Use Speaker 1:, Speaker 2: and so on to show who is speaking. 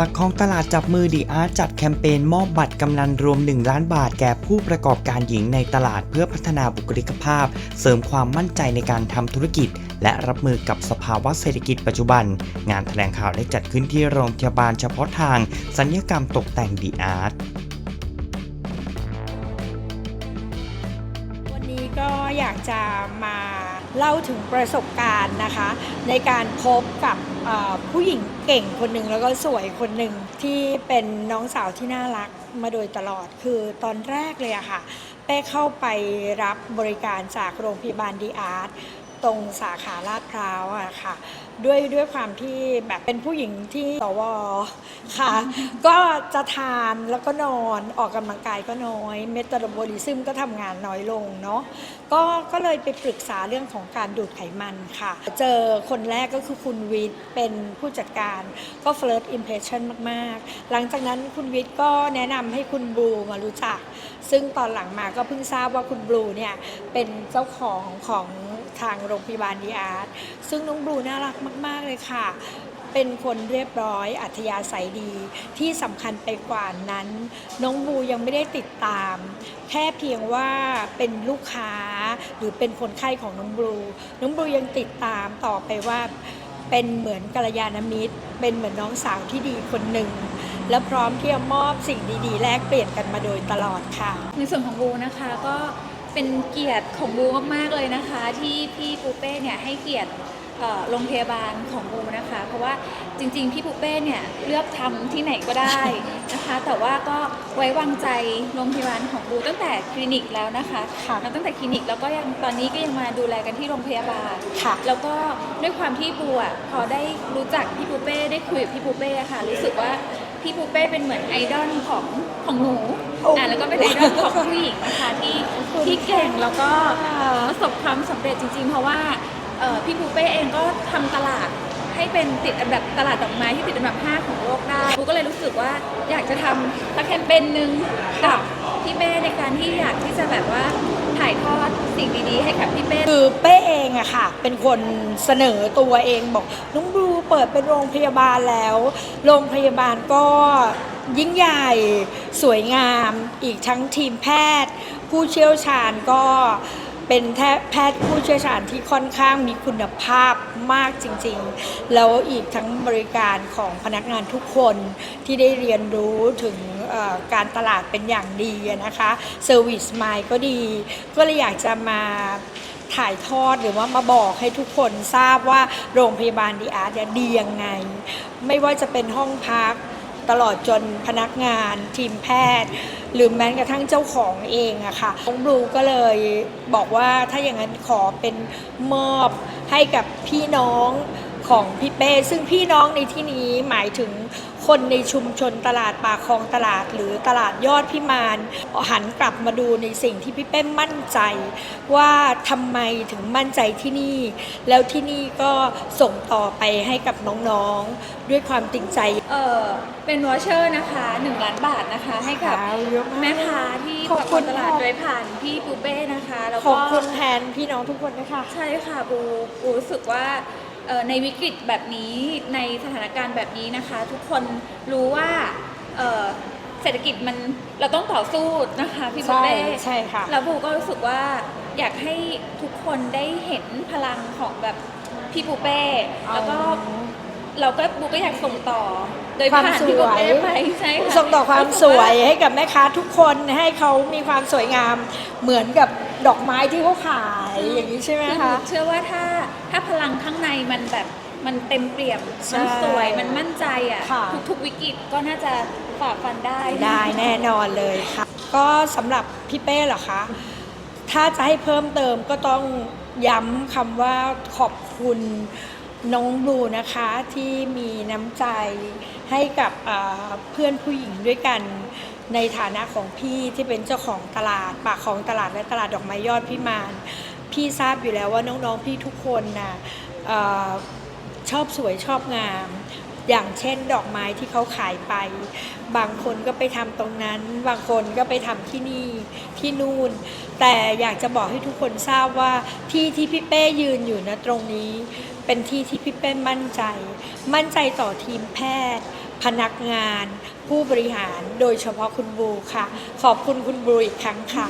Speaker 1: ปากคลองตลาดจับมือดีอาร์จัดแคมเปญมอบบัตรกำนันรวม 1 ล้านบาทแก่ผู้ประกอบการหญิงในตลาดเพื่อพัฒนาบุคลิกภาพ เสริมความมั่นใจในการทำธุรกิจ และรับมือกับสภาวะเศรษฐกิจปัจจุบัน งานแถลงข่าวได้จัดขึ้นที่โรงพยาบาลเฉพาะทางสัญญกรรมตกแต่งดีอาร์ต
Speaker 2: วันนี้ก็อยากจะมา เล่าถึงประสบการณ์นะคะ ในการพบกับผู้หญิงเก่งคนหนึ่งแล้วก็สวยคนหนึ่งที่เป็นน้องสาวที่น่ารักมาโดยตลอดคือตอนแรกเลยอะค่ะเป้เข้าไปรับบริการจากโรงพยาบาลดีอาร์ต ตรงสาขาลาดพร้าวอะค่ะ ด้วยด้วยความที่แบบเป็นผู้หญิงที่สวค่ะ ก็จะทานแล้วก็นอนออกกำลังกายก็น้อย เมตาบอลิซึมก็ทำงานน้อยลงเนาะก็ก็เลยไปปรึกษาเรื่องของการดูดไขมันค่ะ เจอคนแรกก็คือคุณวิทย์เป็นผู้จัดการก็ first impression มาก ๆ หลังจากนั้นคุณวิทย์ก็แนะนำให้คุณบลูมารู้จัก ซึ่งตอนหลังมาก็เพิ่งทราบว่าคุณบลูเนี่ยเป็นเจ้าของของ ทางโรงพยาบาลดีอาร์ตซึ่งน้องบลูน่ารักมาก ๆ เลยค่ะ เป็นคนเรียบร้อย อัธยาศัยดี ที่สำคัญไปกว่านั้น น้องบูยังไม่ได้ติดตาม แค่เพียงว่าเป็นลูกค้าหรือเป็นคนไข้ของน้องบูน้องบูยังติดตามต่อไปว่าเป็นเหมือนกัลยาณมิตร เป็นเหมือนน้องสาวที่ดีคนหนึ่ง และพร้อมที่จะมอบสิ่งดีๆ แลกเปลี่ยนกันมาโดยตลอดค่ะ
Speaker 3: ในส่วนของบูนะคะก็ เป็นเกียรติของบูมากๆเลยนะคะ ที่พี่ปูเป้เนี่ยให้เกียรติเอ่อโรงพยาบาลของบูนะคะ เพราะว่าจริงๆ พี่ปูเป้เนี่ยเลือกทำที่ไหนก็ได้ นะคะ แต่ว่าก็ไว้วางใจโรงพยาบาลของบูตั้งแต่คลินิกแล้วนะคะ
Speaker 2: ค่ะ
Speaker 3: แล้วตั้งแต่คลินิกแล้วก็ยังตอนนี้ก็ยังมาดูแลกันที่โรงพยาบาล
Speaker 2: ค่ะ
Speaker 3: แล้วก็ด้วยความที่บูอะพอได้รู้จักพี่ปูเป้ได้คุยกับพี่ปูเป้อะค่ะ รู้สึกว่า พี่ปูเป้เป็นเหมือนไอดอลของของหนู
Speaker 2: โอ้
Speaker 3: อะแล้วก็เป็นไอดอลของผู้หญิงนะคะที่ที่เก่งแล้วก็ประสบความสำเร็จจริงๆ เพราะว่าเอ่อพี่ปูเป้เองก็ทำตลาดให้เป็นติดอันดับตลาดดอกไม้ที่ติดอันดับ 5 ของโลกได้บูก็เลยรู้สึกว่าอยากจะทำสักแคมเปญหนึ่งกับพี่เป้ในการที่อยากที่จะแบบว่าถ่ายทอดสิ่งดีๆให้กับพี่เป้
Speaker 2: คือเป้เองอะค่ะ เป็นคนเสนอตัวเองบอกน้องบลู เปิดเป็นโรงพยาบาลแล้ว โรงพยาบาลก็ยิ่งใหญ่สวยงาม อีกทั้งทีมแพทย์ ผู้เชี่ยวชาญก็เป็นแพทย์ผู้เชี่ยวชาญที่ค่อนข้างมีคุณภาพมากจริงๆ แล้วอีกทั้งบริการของพนักงานทุกคนที่ได้เรียนรู้ถึงการตลาดเป็นอย่างดีนะคะเซอร์วิสไมายก็ดี ก็เลยอยากจะมาายทอดหรือว่ามาบอกให้ทุกคนทราบว่าโรงพยาบาลดีอาร์ตเนี่ยดียังไง ไม่ว่าจะเป็นห้องพักตลอดจนพนักงานทีมแพทย์ หรือแม้กระทั่งเจ้าของเองอะค่ะน้องบลูก็เลยบอกว่าถ้าอย่างนั้นขอเป็นมอบให้กับพี่น้อง ของพี่เป้ซึ่งพี่น้องในที่นี้หมายถึงคนในชุมชนตลาดปากคลองตลาด หรือตลาดยอดพิมานหันกลับมาดูในสิ่งที่พี่เป้มั่นใจว่าทำไมถึงมั่นใจที่นี่ แล้วที่นี่ก็ส่งต่อไปให้กับน้องๆ ด้วยความจริงใจ
Speaker 3: เออเป็นวอเชอร์นะคะ1ล้านบาทนะคะให้กับ
Speaker 2: เยอะมาก
Speaker 3: แม่ค้าที่
Speaker 2: ขอบคุณ
Speaker 3: ตลาด
Speaker 2: ค่ะ
Speaker 3: โดยผ่านพี่ปูเป้นะคะแล้ว
Speaker 2: ขอ
Speaker 3: ก็
Speaker 2: บคุณแทนพี่น้องทุกคนนะคะ
Speaker 3: ใช่ค่ะปูปูรู้สึกว่า เอ่อในวิกฤตแบบนี้ในสถานการณ์แบบนี้นะคะ ทุกคนรู้ว่าเอ่อเศรษฐกิจมันเราต้องต่อสู้นะคะพี่ปู
Speaker 2: ใช่
Speaker 3: เป้
Speaker 2: ใช่ค่ะ
Speaker 3: แล้วปูก็รู้สึกว่าอยากให้ทุกคนได้เห็นพลังของแบบพี่ปูเป้แล้วก็ เราก็บูก็อยากส่งต่อ โดย
Speaker 2: ความ
Speaker 3: ผ่าน
Speaker 2: ส
Speaker 3: พี่
Speaker 2: ว
Speaker 3: โบ
Speaker 2: ย
Speaker 3: เป้ไปใช่ค่ะ
Speaker 2: ส่งต่อความสวยให้กับแม่ค้าทุกคนให้เขามีความสวยงามเหมือนกับ ดอกไม้ที่เขาขายอย่างนี้ใช่ไหม
Speaker 3: คือหนู
Speaker 2: คะ
Speaker 3: เชื่อว่าถ้าถ้าพลังข้างในมันแบบมันเต็มเปี่ยม
Speaker 2: ใช่
Speaker 3: มันสวยมันมั่นใจอะ
Speaker 2: ค่ะ
Speaker 3: ทุกๆวิกฤตก็น่าจะฝ่าฟันได้
Speaker 2: ได้แน่นอนเลยค่ะ ก็สำหรับพี่เป้เหรอคะ ถ้าจะให้เพิ่มเติมก็ต้องย้ำคำว่าขอบคุณ น้องบลูนะคะที่มีน้ำใจให้กับเพื่อนผู้หญิงด้วยกัน ในฐานะของพี่ที่เป็นเจ้าของตลาด ปากของตลาดและตลาดดอกไม้ยอดพิมานพี่ทราบอยู่แล้วว่าน้องๆพี่ทุกคนนะเอ่อชอบสวยชอบงาม อย่างเช่นดอกไม้ที่เขาขายไป บางคนก็ไปทำตรงนั้น บางคนก็ไปทำที่นี่ที่นู่น แต่อยากจะบอกให้ทุกคนทราบว่าที่ที่พี่เป้ยืนอยู่นะตรงนี้ เป็นที่ที่พี่เป้มั่นใจ มั่นใจต่อทีมแพทย์ พนักงาน ผู้บริหารโดยเฉพาะคุณบูค่ะ ขอบคุณคุณบูอีกครั้งค่ะ